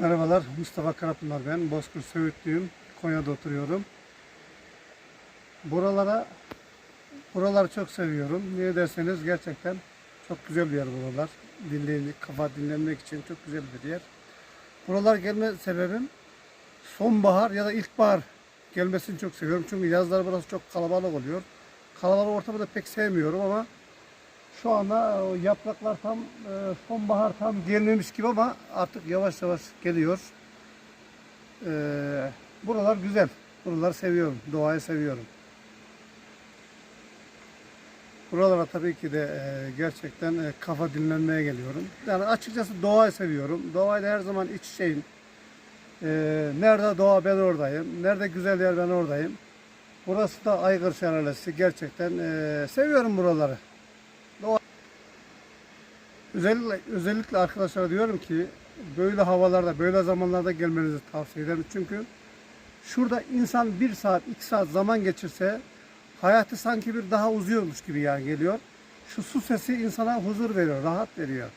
Merhabalar, Mustafa Karapınar ben. Bozkır Söğütlüyüm. Konya'da oturuyorum. Buralara, buraları çok seviyorum. Niye derseniz gerçekten çok güzel bir yer buralar. Dinleyin, kafa dinlenmek için çok güzel bir yer. Buralar gelme sebebim sonbahar ya da ilkbahar gelmesini çok seviyorum. Çünkü yazlar burası çok kalabalık oluyor. Kalabalık ortamı da pek sevmiyorum ama şu anda o yapraklar tam e, sonbahar tam gelmemiş gibi ama artık yavaş yavaş geliyor. E, buralar güzel. Buraları seviyorum. Doğayı seviyorum. Buralara tabii ki de e, gerçekten e, kafa dinlenmeye geliyorum. Yani açıkçası doğayı seviyorum. Doğayla her zaman iç içeyim. E, nerede doğa ben oradayım. Nerede güzel yer ben oradayım. Burası da Aygır Şelalesi. Gerçekten e, seviyorum buraları. Özellikle, özellikle arkadaşlara diyorum ki böyle havalarda, böyle zamanlarda gelmenizi tavsiye ederim. Çünkü şurada insan bir saat, iki saat zaman geçirse hayatı sanki bir daha uzuyormuş gibi yani geliyor. Şu su sesi insana huzur veriyor, rahat veriyor.